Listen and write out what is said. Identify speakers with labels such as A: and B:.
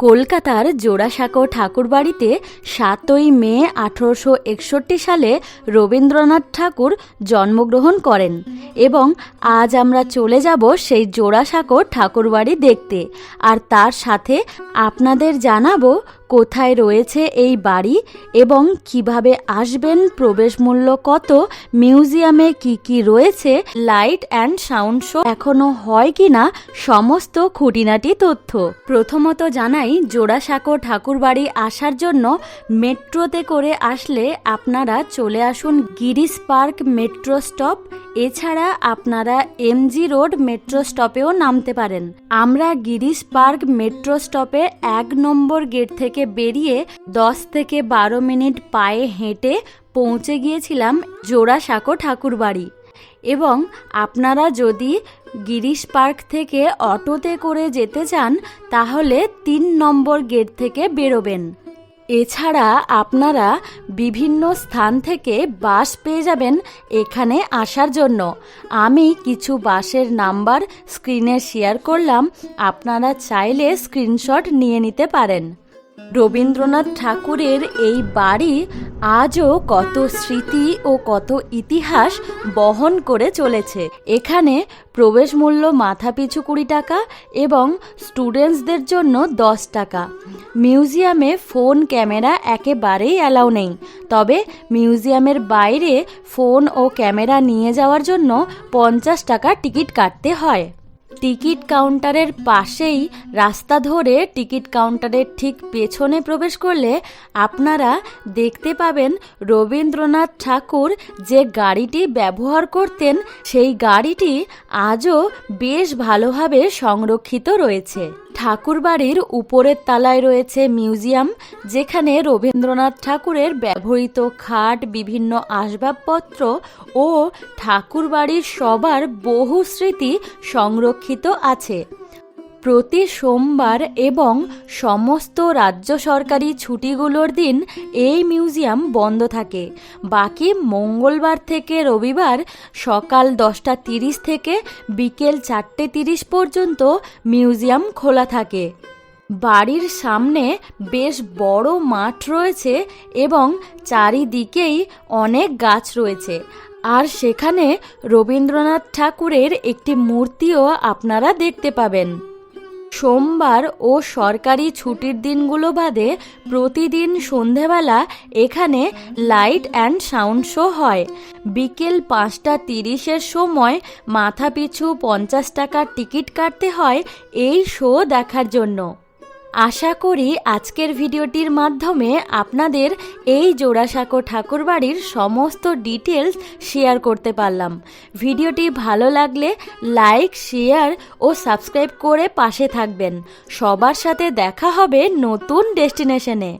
A: কলকাতার জোড়াসাঁকো ঠাকুরবাড়িতে সাতই মে আঠারোশো একষট্টি সালে রবীন্দ্রনাথ ঠাকুর জন্মগ্রহণ করেন এবং আজ আমরা চলে যাব সেই জোড়াসাঁকো ঠাকুরবাড়ি দেখতে। আর তার সাথে আপনাদের জানাব কোথায় রয়েছে এই বাড়ি এবং কীভাবে আসবেন, প্রবেশ মূল্য কত, মিউজিয়ামে কি কি রয়েছে, লাইট অ্যান্ড সাউন্ড শো এখনও হয় কি না, সমস্ত খুঁটিনাটি তথ্য। প্রথমত জানাই, জোড়াসাঁকো ঠাকুরবাড়ি আসার জন্য মেট্রোতে করে আসলে আপনারা চলে আসুন গিরিশ পার্ক মেট্রো স্টপ। এছাড়া আপনারা এমজি রোড মেট্রো স্টপেও নামতে পারেন। আমরা গিরিশ পার্ক মেট্রো স্টপে এক নম্বর গেট থেকে বেরিয়ে দশ থেকে বারো মিনিট পায়ে হেঁটে পৌঁছে গিয়েছিলাম জোড়াসাঁকো ঠাকুরবাড়ি। এবং আপনারা যদি গিরিশ পার্ক থেকে অটোতে করে যেতে চান, তাহলে তিন নম্বর গেট থেকে বেরোবেন। এছাড়া আপনারা বিভিন্ন স্থান থেকে বাস পেয়ে যাবেন এখানে আসার জন্য। আমি কিছু বাসের নাম্বার স্ক্রিনে শেয়ার করলাম, আপনারা চাইলে স্ক্রিনশট নিয়ে নিতে পারেন। রবীন্দ্রনাথ ঠাকুরের এই বাড়ি আজও কত স্মৃতি ও কত ইতিহাস বহন করে চলেছে। এখানে প্রবেশ মূল্য মাথাপিছু কুড়ি টাকা এবং স্টুডেন্টসদের জন্য দশ টাকা। মিউজিয়ামে ফোন, ক্যামেরা একেবারেই অ্যালাউ নেই। তবে মিউজিয়ামের বাইরে ফোন ও ক্যামেরা নিয়ে যাওয়ার জন্য পঞ্চাশ টাকা টিকিট কাটতে হয়। টিকিট কাউন্টারের পাশেই রাস্তা ধরে টিকিট কাউন্টারের ঠিক পেছনে প্রবেশ করলে আপনারা দেখতে পাবেন রবীন্দ্রনাথ ঠাকুর যে গাড়িটি ব্যবহার করতেন, সেই গাড়িটি আজও বেশ ভালোভাবে সংরক্ষিত রয়েছে। ঠাকুরবাড়ির উপরের তালায় রয়েছে মিউজিয়াম, যেখানে রবীন্দ্রনাথ ঠাকুরের ব্যবহৃত খাট, বিভিন্ন আসবাবপত্র ও ঠাকুরবাড়ির সবার বহু স্মৃতি সংরক্ষিত আছে। প্রতি সোমবার এবং সমস্ত রাজ্য সরকারি ছুটিগুলোর দিন এই মিউজিয়াম বন্ধ থাকে। বাকি মঙ্গলবার থেকে রবিবার সকাল দশটা তিরিশ থেকে বিকেল চারটে তিরিশ পর্যন্ত মিউজিয়াম খোলা থাকে। বাড়ির সামনে বেশ বড় মাঠ রয়েছে এবং চারিদিকেই অনেক গাছ রয়েছে। আর সেখানে রবীন্দ্রনাথ ঠাকুরের একটি মূর্তিও আপনারা দেখতে পাবেন। সোমবার ও সরকারি ছুটির দিনগুলো বাদে প্রতিদিন সন্ধেবেলা এখানে লাইট অ্যান্ড সাউন্ড শো হয়। বিকেল পাঁচটা তিরিশের সময় মাথাপিছু পঞ্চাশ টাকার টিকিট কাটতে হয় এই শো দেখার জন্য। আশা করি আজকের ভিডিওটির মাধ্যমে আপনাদের এই জোড়াসাঁকো ঠাকুরবাড়ির সমস্ত ডিটেলস শেয়ার করতে পারলাম। ভিডিওটি ভালো লাগলে লাইক, শেয়ার ও সাবস্ক্রাইব করে পাশে থাকবেন। সবার সাথে দেখা হবে নতুন ডেস্টিনেশনে।